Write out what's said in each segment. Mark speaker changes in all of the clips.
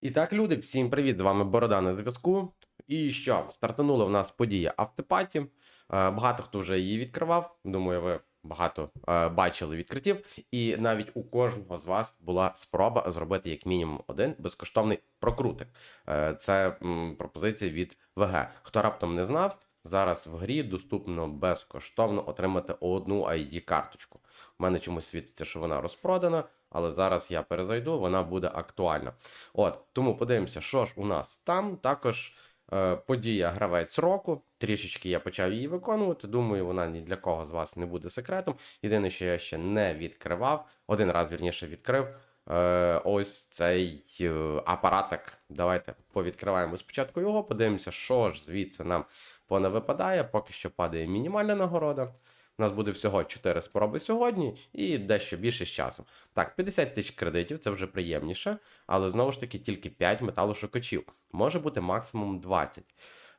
Speaker 1: І так, люди, всім привіт! З вами Борода на зв'язку. І що, стартанула в нас подія автопаті. Е, Багато хто вже її відкривав. Думаю, ви багато е, бачили відкриттів. І навіть у кожного з вас була спроба зробити як мінімум один безкоштовний прокрутик. Е, Це пропозиція від ВГ. Хто раптом не знав, зараз в грі доступно безкоштовно отримати одну ID-карточку. У мене чомусь світиться, що вона розпродана, але зараз я перезайду, вона буде актуальна. От, тому подивимося, що ж у нас там. Також е, подія гравець року. Трішечки я почав її виконувати. Думаю, вона ні для кого з вас не буде секретом. Єдине, що я ще не відкривав, один раз вірніше відкрив. Е, ось цей е, апаратик. Давайте повідкриваємо спочатку його, подивимося, що ж звідси нам понавипадає. Поки що падає мінімальна нагорода. У нас буде всього 4 спроби сьогодні і дещо більше з часом. Так, 50 тисяч кредитів це вже приємніше, але знову ж таки тільки 5 металошукачів. Може бути максимум 20.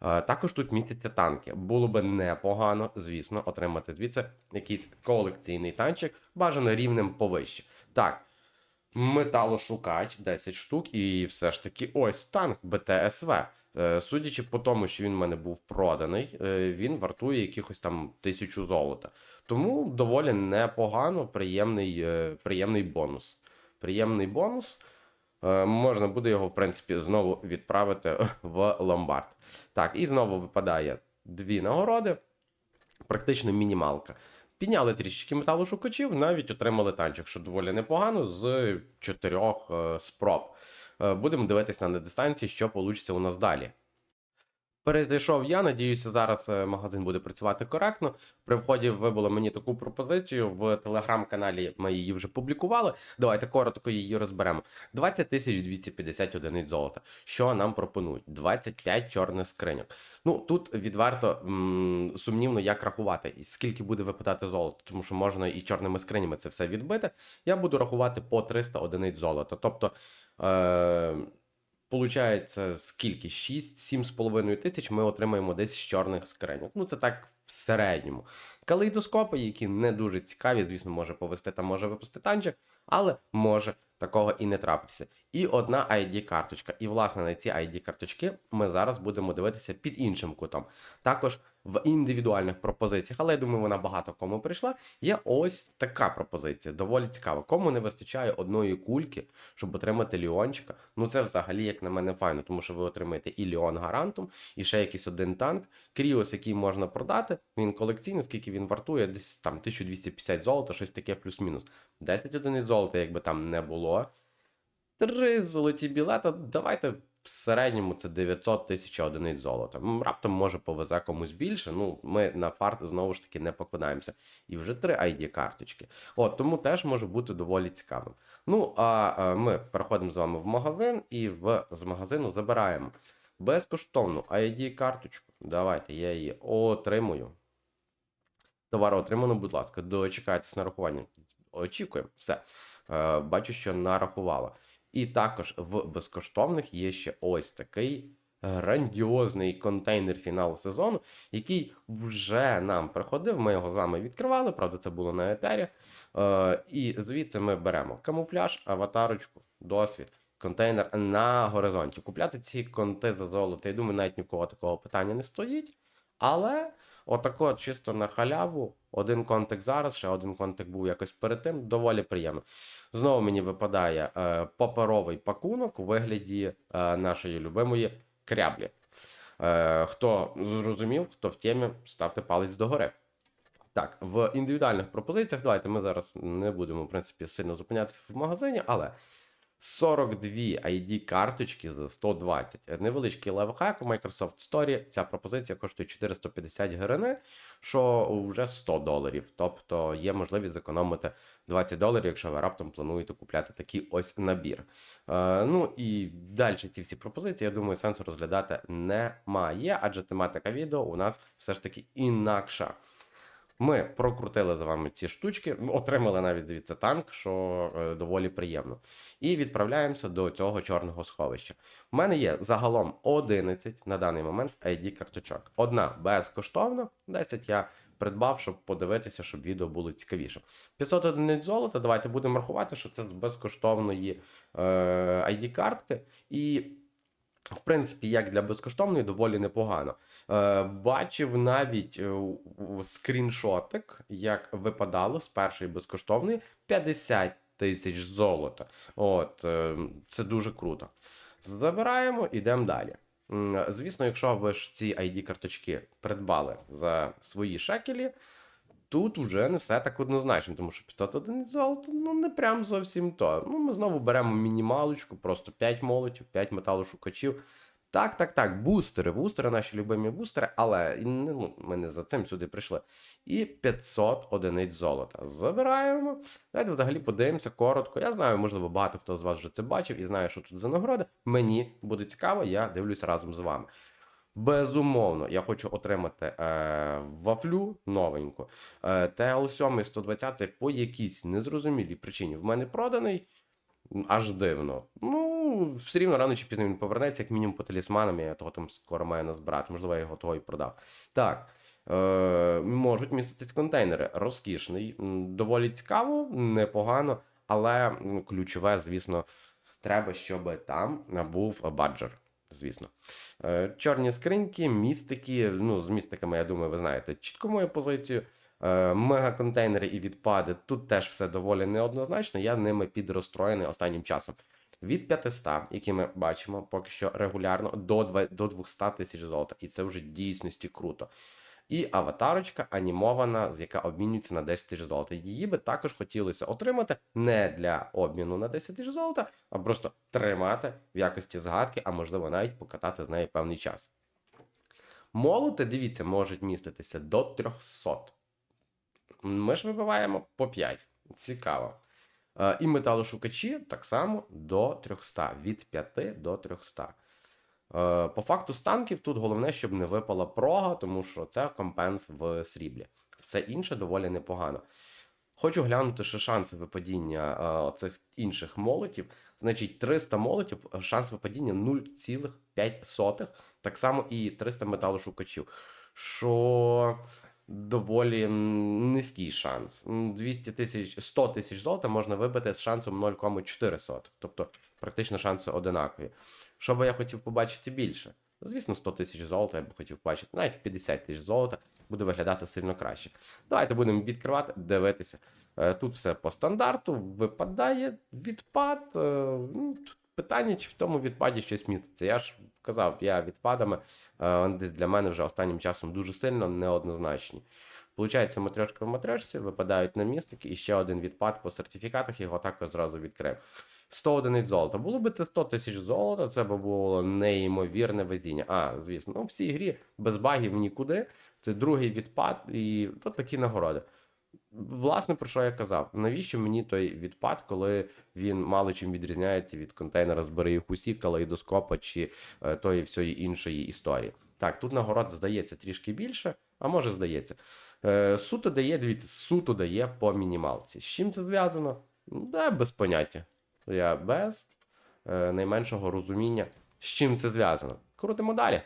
Speaker 1: Е, Також тут містяться танки. Було би непогано, звісно, отримати звідси якийсь колекційний танчик, бажано рівнем повище. Так, металошукач 10 штук, і все ж таки ось танк БТСВ. Е, Судячи по тому, що він в мене був проданий, е, він вартує якихось там тисячу золота. Тому доволі непогано, приємний, е, приємний бонус. Приємний бонус. Можна буде його, в принципі, знову відправити в ломбард. Так, і знову випадає дві нагороди, практично мінімалка. Підняли трішечки металошукачів, навіть отримали танчик, що доволі непогано з чотирьох е, спроб. Е, Будемо дивитися на дистанції, що вийде у нас далі. Перезайшов я, надіюся, зараз е, магазин буде працювати коректно. При вході вибило мені таку пропозицію в телеграм-каналі. Ми її вже публікували. Давайте коротко її розберемо. 20 тисяч 250 одиниць золота. Що нам пропонують? 25 чорних скриньок. Ну тут відверто м- сумнівно, як рахувати, і скільки буде випадати золото, тому що можна і чорними скринями це все відбити. Я буду рахувати по 300 одиниць золота. Тобто. Е- Получається, скільки? 6-7,5 тисяч ми отримаємо десь з чорних скриньок. Ну, це так в середньому. Калейдоскопи, які не дуже цікаві, звісно, може повести та може випустити танчик, але може такого і не трапитися. І одна ID-карточка. І, власне, на ці ID-карточки ми зараз будемо дивитися під іншим кутом. Також в індивідуальних пропозиціях, але я думаю, вона багато кому прийшла. Є ось така пропозиція, доволі цікава. Кому не вистачає одної кульки, щоб отримати Ліончика, ну це взагалі, як на мене, файно, тому що ви отримаєте і Ліон гарантом, і ще якийсь один танк. Кріос, який можна продати, він колекційний, скільки він вартує, десь там 1250 золота, щось таке плюс-мінус. 10 одиниць золота, якби там не було. Три золоті білета. Давайте в середньому це 900 тисяч одиниць золота. Раптом може повезе комусь більше. Ну, ми на фарт знову ж таки не покладаємося. І вже три ID-карточки. От, тому теж може бути доволі цікавим. Ну, а ми переходимо з вами в магазин і в, з магазину забираємо безкоштовну ID-карточку. Давайте, я її отримую. Товар отримано, будь ласка, дочекайтесь нарахування. Очікуємо. Все. Е, Бачу, що нарахувала. І також в безкоштовних є ще ось такий грандіозний контейнер фіналу сезону, який вже нам приходив. Ми його з вами відкривали, правда, це було на етері. Е, і звідси ми беремо камуфляж, аватарочку, досвід, контейнер на горизонті. Купляти ці конти за золото, я думаю, навіть ні в кого такого питання не стоїть. Але отако чисто на халяву, один контекст зараз, ще один контекст був якось перед тим, доволі приємно. Знову мені випадає е, паперовий пакунок у вигляді е, нашої любимої кряблі. Е, хто зрозумів, хто в темі, ставте палець догори. Так, в індивідуальних пропозиціях, давайте ми зараз не будемо, в принципі, сильно зупинятися в магазині, але 42 ID-карточки за 120. Невеличкий лайфхак у Microsoft Store. Ця пропозиція коштує 450 гривень, що вже 100 доларів. Тобто є можливість зекономити 20 доларів, якщо ви раптом плануєте купляти такий ось набір. Е, ну і далі ці всі пропозиції, я думаю, сенсу розглядати немає, адже тематика відео у нас все ж таки інакша. Ми прокрутили за вами ці штучки, отримали навіть дивіться танк, що е, доволі приємно. І відправляємося до цього чорного сховища. У мене є загалом 11 на даний момент ID-карточок. Одна безкоштовна, 10 я придбав, щоб подивитися, щоб відео було цікавіше. 500 одиниць золота, давайте будемо рахувати, що це з безкоштовної е, ID-картки. І, в принципі, як для безкоштовної, доволі непогано. Е, бачив навіть е, скріншотик, як випадало з першої безкоштовної 50 тисяч золота. От, е, це дуже круто. Забираємо, ідемо далі. Звісно, якщо ви ж ці ID-карточки придбали за свої шекелі, тут вже не все так однозначно, тому що 500 одиниць золота, ну не прям зовсім то. Ну, ми знову беремо мінімалочку, просто 5 молотів, 5 металошукачів. Так, так, так, бустери, бустери, наші любимі бустери, але ну, ми не за цим сюди прийшли. І 500 одиниць золота. Забираємо. Давайте взагалі подивимося коротко. Я знаю, можливо, багато хто з вас вже це бачив і знає, що тут за нагороди. Мені буде цікаво, я дивлюсь разом з вами. Безумовно, я хочу отримати е, вафлю новеньку. Е, TL7 120 по якійсь незрозумілій причині в мене проданий. Аж дивно. Ну, все рівно рано чи пізно він повернеться, як мінімум по талісманам, я того там скоро маю назбирати. Можливо, я його того і продав. Так. Е, можуть міститись контейнери. Розкішний, доволі цікаво, непогано, але ключове, звісно, треба, щоб там був баджер. Звісно. Е, Чорні скриньки, містики. Ну, з містиками, я думаю, ви знаєте чітко мою позицію. Е, Мегаконтейнери і відпади. Тут теж все доволі неоднозначно. Я ними підрозстроєний останнім часом. Від 500, які ми бачимо поки що регулярно, до до 200 тисяч золота. І це вже дійсності круто. І аватарочка анімована, яка обмінюється на 10 тисяч золота. Її би також хотілося отримати не для обміну на 10 тисяч золота, а просто тримати в якості згадки, а можливо навіть покатати з нею певний час. Молоти, дивіться, можуть міститися до 300. Ми ж вибиваємо по 5. Цікаво. Е, І металошукачі так само до 300, від 5 до 300. Е, По факту з танків тут головне, щоб не випала прога, тому що це компенс в сріблі. Все інше доволі непогано. Хочу глянути, що шанси випадіння е, цих інших молотів. Значить, 300 молотів, е, шанс випадіння 0,5. Так само і 300 металошукачів. Що доволі низький шанс. 200 тисяч, 100 тисяч золота можна вибити з шансом 0,4. Тобто практично шанси одинакові. Що би я хотів побачити більше? Ну, Звісно, 100 тисяч золота я б хотів побачити, навіть 50 тисяч золота буде виглядати сильно краще. Давайте будемо відкривати, дивитися. Е, Тут все по стандарту, випадає відпад. Питання, чи в тому відпаді щось міститься. Я ж казав, я відпадами е, для мене вже останнім часом дуже сильно неоднозначні. Получається, матрьошка в матрьошці, випадають на містики, і ще один відпад по сертифікатах, його також зразу відкрив. 100 одиниць золота. Було б це 100 тисяч золота, це б було неймовірне везіння. А, звісно, ну, в цій грі без багів нікуди. Це другий відпад і от такі нагороди. Власне, про що я казав? Навіщо мені той відпад, коли він мало чим відрізняється від контейнера збери їх усі, калейдоскопа чи е, тої всієї іншої історії? Так, тут нагород здається трішки більше, а може здається. Е, суто дає, дивіться, суто дає по мінімалці. З чим це зв'язано? Да, без поняття. Я без е, найменшого розуміння, з чим це зв'язано. Крутимо далі.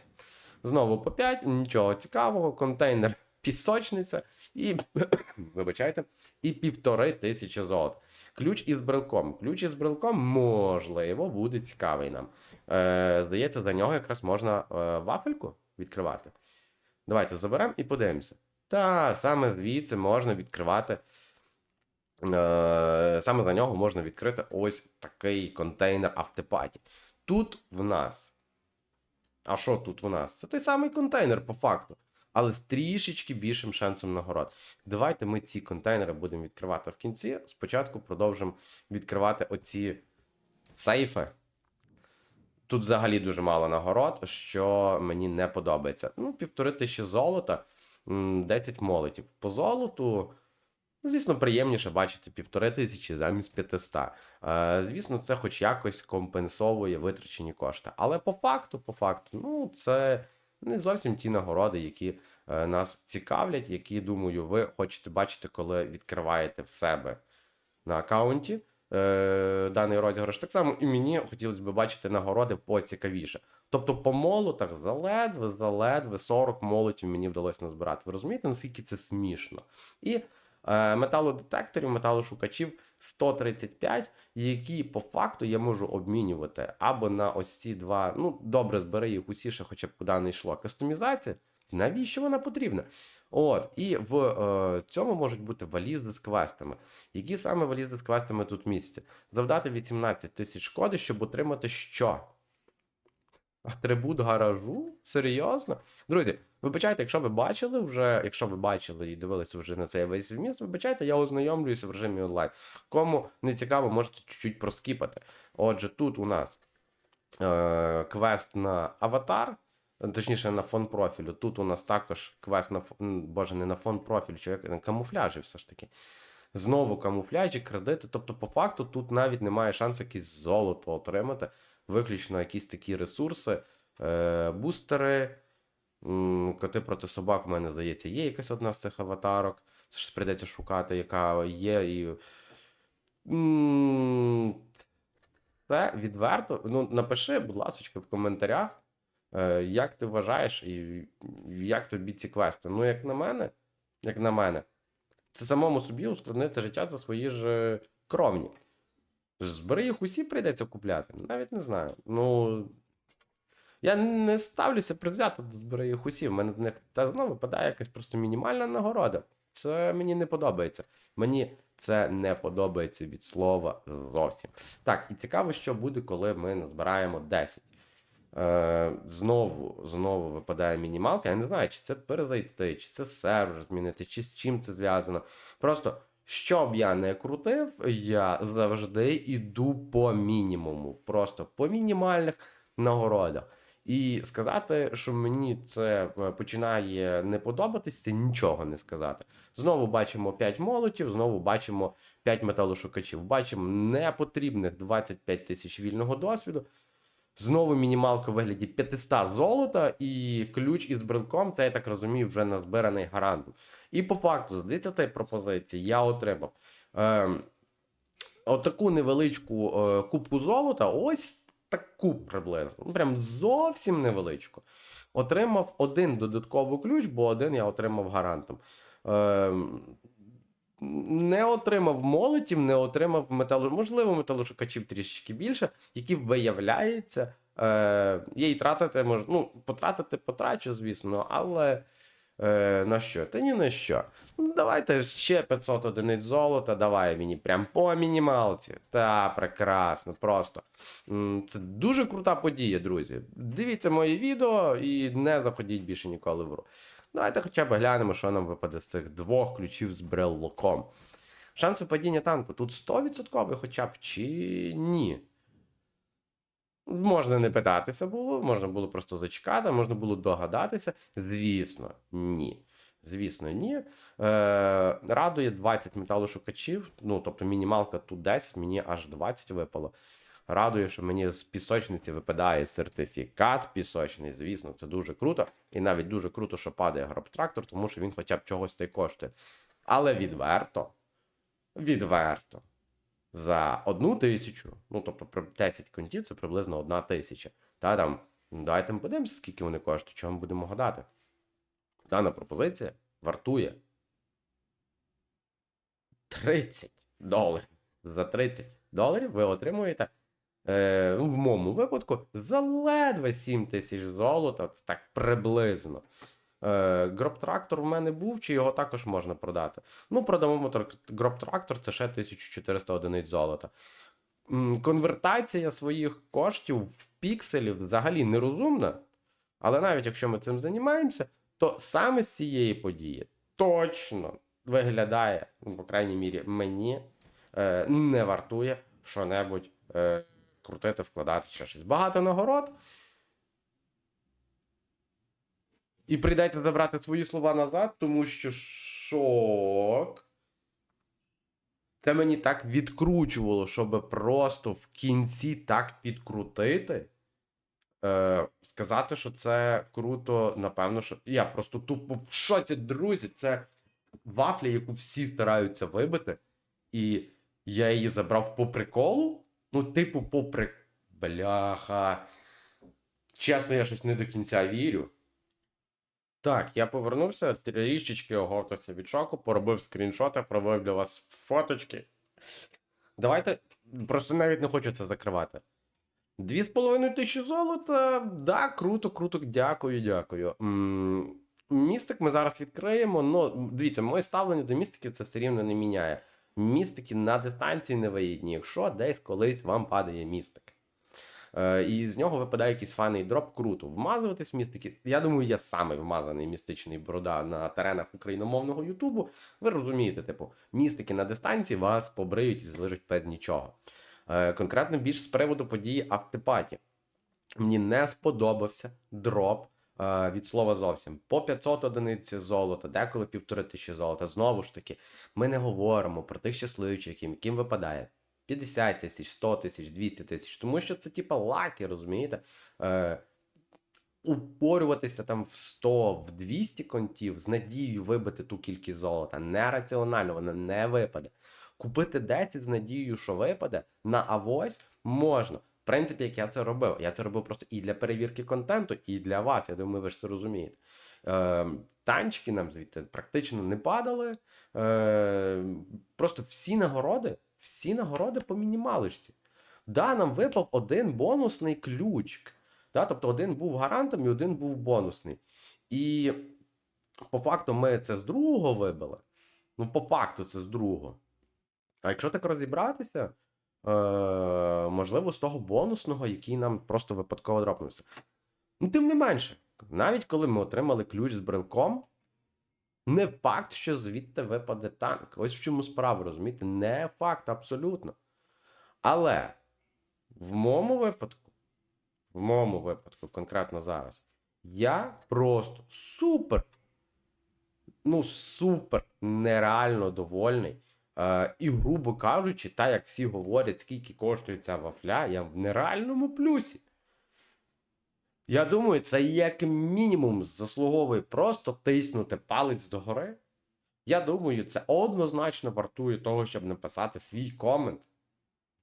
Speaker 1: Знову по 5, нічого цікавого, контейнер пісочниця і, вибачайте, і півтори тисячі золот. Ключ із брелком. Ключ із брелком, можливо, буде цікавий нам. Е, здається, за нього якраз можна е, вафельку відкривати. Давайте заберемо і подивимося. Та саме звідси можна відкривати. Е, саме за нього можна відкрити ось такий контейнер автопаті. Тут в нас. А що тут в нас? Це той самий контейнер, по факту. Але з трішечки більшим шансом нагород. Давайте ми ці контейнери будемо відкривати в кінці. Спочатку продовжимо відкривати оці сейфи. Тут взагалі дуже мало нагород, що мені не подобається. Ну, півтори тисячі золота, 10 молотів. По золоту, звісно, приємніше бачити півтори тисячі замість 500. Е, Звісно, це хоч якось компенсовує витрачені кошти. Але по факту, по факту, ну, це не зовсім ті нагороди, які е, нас цікавлять, які, думаю, ви хочете бачити, коли відкриваєте в себе на аккаунті. е, даний розіграш. Так само і мені хотілося б бачити нагороди поцікавіше. Тобто по молотах заледве, заледве 40 молотів мені вдалося назбирати. Ви розумієте, наскільки це смішно? І е, металодетекторів, металошукачів 135, які по факту я можу обмінювати або на ось ці два. Ну, добре, збери їх усі, ще хоча б куди не йшло. Кастомізація. Навіщо вона потрібна? От, і в е, цьому можуть бути валізи з квестами. Які саме валізи з квестами тут місяці? Завдати 18 тисяч шкоди, щоб отримати що? Атрибут гаражу? Серйозно? Друзі, вибачайте, якщо ви бачили вже, якщо ви бачили і дивилися вже на цей весь вміст, вибачайте, я ознайомлююся в режимі онлайн. Кому не цікаво, можете чуть-чуть проскіпати. Отже, тут у нас е, квест на аватар, точніше на фон профілю. Тут у нас також квест на фон, боже, не на фон профілю, чи на камуфляжі все ж таки. Знову камуфляжі, кредити. Тобто, по факту, тут навіть немає шансу якесь золото отримати. Виключно якісь такі ресурси, е, бустери, коти проти собак, у мене здається, є якась одна з цих аватарок. Це ж прийдеться шукати, яка є. І... Це відверто. Ну, напиши, будь ласка, в коментарях, е, як ти вважаєш і як тобі ці квести. Ну, як на мене, як на мене, це самому собі ускладнити життя за свої ж е, кровні. Збери їх усі прийдеться купляти. Навіть не знаю. Ну. Я не ставлюся предвзято до збери їх усі. В мене до них та знову випадає якась просто мінімальна нагорода. Це мені не подобається. Мені це не подобається від слова зовсім. Так, і цікаво, що буде, коли ми назбираємо 10. Е, знову, знову випадає мінімалка. Я не знаю, чи це перезайти, чи це сервер змінити, чи з чим це зв'язано. Просто, що б я не крутив, я завжди йду по мінімуму. Просто по мінімальних нагородах. І сказати, що мені це е, починає не подобатись, це нічого не сказати. Знову бачимо 5 молотів, знову бачимо 5 металошукачів. Бачимо непотрібних 25 тисяч вільного досвіду. Знову мінімалка в вигляді 500 золота і ключ із брелком, це я так розумію, вже назбираний гарантом. І по факту з 10 пропозицій я отримав е, отаку невеличку е, кубку золота, ось таку приблизно. Ну, Прям зовсім невеличку. Отримав один додатковий ключ, бо один я отримав гарантом. Е, не отримав молотів, не отримав металу, можливо, металошукачів трішечки більше, які виявляється, е, є і тратити мож... ну, потратити потрачу, звісно, але е, на що? Та ні на що. Ну, давайте ще 500 одиниць золота, давай мені прям по мінімалці. Та, прекрасно, просто. Це дуже крута подія, друзі. Дивіться моє відео і не заходіть більше ніколи в гру. Давайте хоча б глянемо, що нам випаде з цих двох ключів з бреллоком. Шанс випадіння танку тут 100% хоча б чи ні? Можна не питатися було, можна було просто зачекати, можна було догадатися. Звісно, ні. Звісно, ні. Е, радує 20 металошукачів, ну тобто мінімалка тут 10, мені аж 20 випало. Радує, що мені з пісочниці випадає сертифікат пісочний. Звісно, це дуже круто. І навіть дуже круто, що падає гробтрактор, тому що він хоча б чогось та й коштує. Але відверто, відверто, за одну тисячу, ну тобто при 10 контів це приблизно одна тисяча. Та там, ну, давайте ми подивимося, скільки вони коштують, чого ми будемо гадати. Дана пропозиція вартує 30 доларів. За 30 доларів ви отримуєте е, в моєму випадку за ледве 7 тисяч золота, це так приблизно. Е, гроб-трактор в мене був, чи його також можна продати. Ну, продамо гроб-трактор, це ще 1400 одиниць золота. Конвертація своїх коштів в пікселі взагалі нерозумна. Але навіть якщо ми цим займаємося, то саме з цієї події точно виглядає, по крайній мірі, мені е, не вартує що-небудь е, крутити, вкладати ще щось. Багато нагород. І прийдеться забрати свої слова назад, тому що шок. Це мені так відкручувало, щоб просто в кінці так підкрутити. Е, сказати, що це круто, напевно, що я просто тупо в шоці, друзі. Це вафля, яку всі стараються вибити. І Я її забрав по приколу? Ну, типу, по при... Бляха. Чесно, я щось не до кінця вірю. Так, я повернувся, трішечки оговтався від шоку, поробив скріншоти, провів для вас фоточки. Давайте. Просто навіть не це закривати. Дві з половиною тисячі золота. Да, круто, круто, дякую, дякую. М, Містик ми зараз відкриємо. Ну, дивіться, моє ставлення до містиків це все рівно не міняє. Містики на дистанції не виїдні, якщо десь колись вам падає містик. Е, і з нього випадає якийсь файний дроп, круто. Вмазуватись в містики. Я думаю, я самий вмазаний містичний борода на теренах україномовного Ютубу. Ви розумієте, типу, містики на дистанції вас побриють і залишать без нічого. Е, конкретно більш з приводу події автопаті. Мені не сподобався дроп від слова зовсім. По 500 одиниць золота, деколи півтори тисячі золота. Знову ж таки, ми не говоримо про тих щасливчиків, яким, яким випадає 50 тисяч, 100 тисяч, 200 тисяч. Тому що це типа лаки, розумієте? Е, упорюватися там в 100, в 200 контів з надією вибити ту кількість золота. Нераціонально, вона не випаде. Купити 10 з надією, що випаде, на авось можна. В принципі, як я це робив. Я це робив просто і для перевірки контенту, і для вас. Я думаю, ви ж це розумієте. Е, танчики нам звідти практично не падали. Е, просто всі нагороди, всі нагороди по мінімалочці. Да, нам випав один бонусний ключик. Да, тобто один був гарантом і один був бонусний. І по факту ми це з другого вибили. Ну, по факту, це з другого. А якщо так розібратися, можливо, з того бонусного, який нам просто випадково дропнувся. Ну, тим не менше, навіть коли ми отримали ключ з брелком, не факт, що звідти випаде танк. Ось в чому справа, розумієте? Не факт, абсолютно. Але в моєму випадку, в моєму випадку, конкретно зараз, я просто супер, ну, супер нереально довольний. Е, і, грубо кажучи, так як всі говорять, скільки коштує ця вафля, я в нереальному плюсі. Я думаю, це як мінімум заслуговує просто тиснути палець догори. Я думаю, це однозначно вартує того, щоб написати свій комент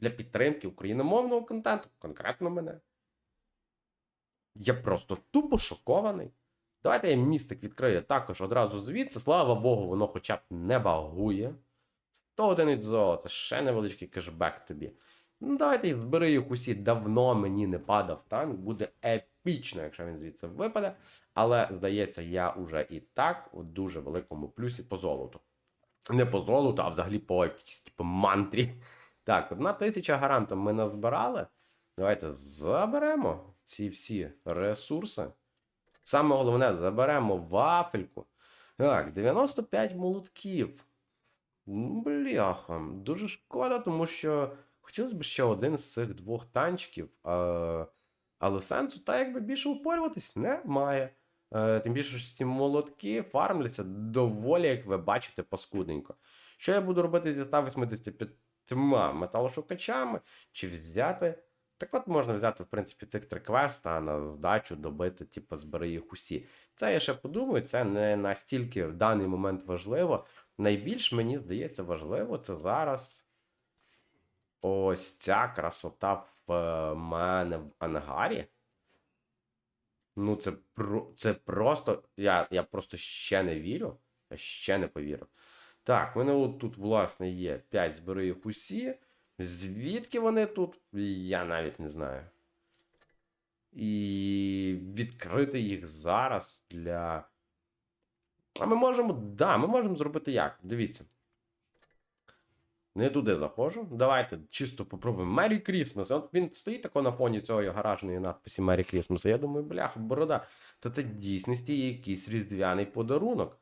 Speaker 1: для підтримки україномовного контенту, конкретно мене. Я просто тупо шокований. Давайте я містик відкрию також одразу звідси. Слава Богу, воно хоча б не багує. 100 одиниць золота, ще невеличкий кешбек тобі. Ну, давайте збери їх усі. Давно мені не падав танк. Буде епічно, якщо він звідси випаде. Але, здається, я уже і так у дуже великому плюсі по золоту. Не по золоту, а взагалі по якійсь типу, мантрі. Так, одна тисяча гарантом ми назбирали. Давайте заберемо ці всі ресурси. Саме головне, заберемо вафельку. Так, 95 молотків. Ну, Бляха, дуже шкода, тому що хотілося б ще один з цих двох танчиків. А, але сенсу так якби більше упорюватись немає. Е, Тим більше, що ці молотки фармляться доволі, як ви бачите, паскудненько. Що я буду робити зі 185 металошукачами? Чи взяти? Так от можна взяти, в принципі, цих три квеста, а на здачу добити, типу, збери їх усі. Це я ще подумаю, це не настільки в даний момент важливо. Найбільш мені здається важливо це зараз ось ця красота в е, мене в ангарі. Ну, це це просто. Я я просто ще не вірю. Я ще не повірю. Так, в мене от тут, власне, є 5 збери їх усі. Звідки вони тут? Я навіть не знаю. І відкрити їх зараз для. А ми можемо. Да, ми можемо зробити як? Дивіться. Не туди заходжу. Давайте чисто попробуємо. Merry Christmas. От він стоїть тако на фоні цієї гаражної надписі Merry Christmas. Я думаю, бляха, борода. Та це дійсності якийсь різдвяний подарунок.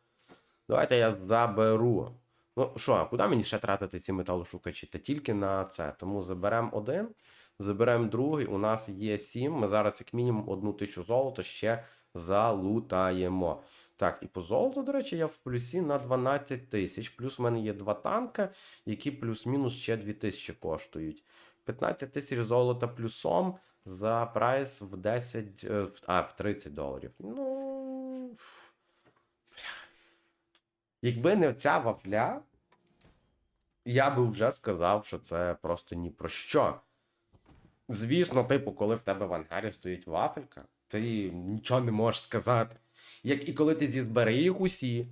Speaker 1: Давайте я заберу. Ну що, а куди мені ще тратити ці металошукачі? Та тільки на це. Тому заберемо один, заберемо другий. У нас є сім. Ми зараз, як мінімум, одну тисячу золота ще залутаємо. Так, і по золоту, до речі, я в плюсі на 12 тисяч. Плюс в мене є два танка, які плюс-мінус ще 2 тисячі коштують. 15 тисяч золота плюсом за прайс в 10, е, а, в 30 доларів. Ну. Якби не ця вафля, я би вже сказав, що це просто ні про що. Звісно, типу, коли в тебе в ангарі стоїть вафелька, ти нічого не можеш сказати. Як і коли ти зі їх усі,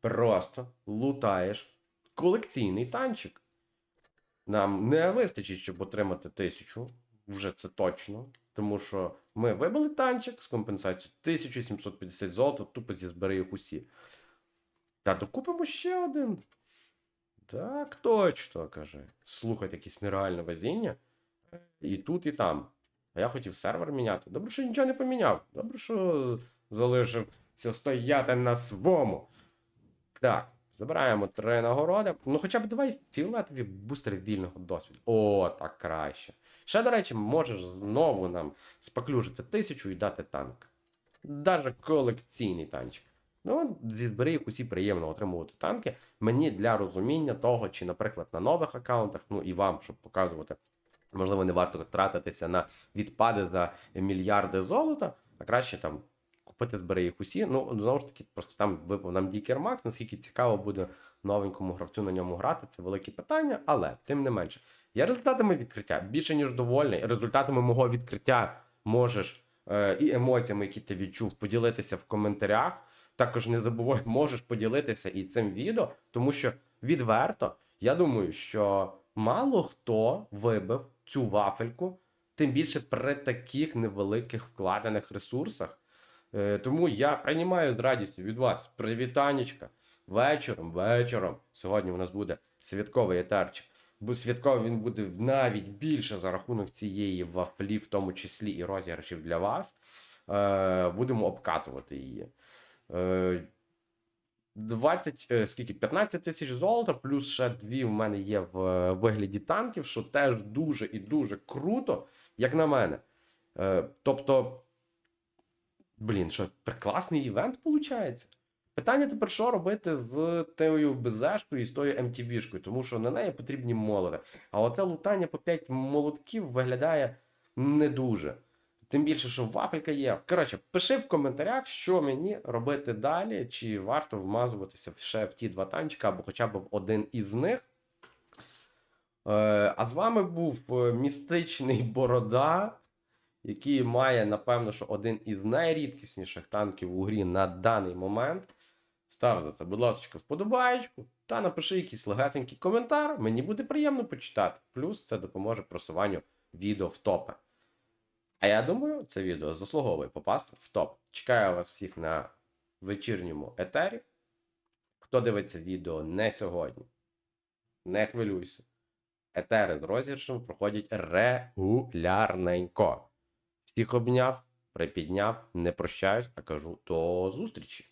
Speaker 1: просто лутаєш колекційний танчик. Нам не вистачить, щоб отримати тисячу, вже це точно. Тому що ми вибили танчик з компенсацією 1750 золота, тупо зі їх усі. Та докупимо ще один. Так, точно, каже. Слухайте, якесь нереальне везіння. І тут, і там. А я хотів сервер міняти. Добре, що нічого не поміняв. Добре, що залишився стояти на свому. Так, забираємо три нагороди. Ну, хоча б давай фіолетові бустери вільного досвіду. О, так краще. Ще, до речі, можеш знову нам споклюжити тисячу і дати танк. Даже колекційний танчик. Ну, збери їх усі приємно отримувати танки. Мені для розуміння того, чи, наприклад, на нових аккаунтах, ну і вам, щоб показувати, можливо, не варто тратитися на відпади за мільярди золота, а краще там купити збери їх усі. Ну, знову ж таки, просто там випав нам Дікер Макс, наскільки цікаво буде новенькому гравцю на ньому грати, це велике питання, але тим не менше. Я результатами відкриття більше ніж довольний. Результатами мого відкриття можеш е, і емоціями, які ти відчув, поділитися в коментарях. Також не забувай, можеш поділитися і цим відео, тому що відверто, я думаю, що мало хто вибив цю вафельку, тим більше при таких невеликих вкладених ресурсах. Е, тому я приймаю з радістю від вас привітанечка. Вечором, вечором. Сьогодні у нас буде святковий етерчик. Бо святковий він буде навіть більше за рахунок цієї вафлі, в тому числі і розіграшів для вас. Е, будемо обкатувати її. Е, 20, е, скільки? 15 тисяч золота, плюс ще дві в мене є в вигляді танків, що теж дуже і дуже круто, як на мене. Тобто, блін, що прекрасний івент виходить. Питання тепер, що робити з тією БЗшкою і з тою МТБшкою, тому що на неї потрібні молоти. А оце лутання по 5 молотків виглядає не дуже. Тим більше, що вафелька є. Коротше, пиши в коментарях, що мені робити далі, чи варто вмазуватися ще в ті два танчика, або хоча б в один із них. Е, а з вами був е, містичний Борода, який має, напевно, що один із найрідкісніших танків у грі на даний момент. Став за це, будь ласка, вподобаєчку та напиши якийсь легесенький коментар. Мені буде приємно почитати. Плюс це допоможе просуванню відео в топи. А я думаю, це відео заслуговує попасти в топ. Чекаю вас всіх на вечірньому етері. Хто дивиться відео не сьогодні, не хвилюйся. Етери з розіграшем проходять регулярненько. Всіх обняв, припідняв, не прощаюсь, а кажу до зустрічі.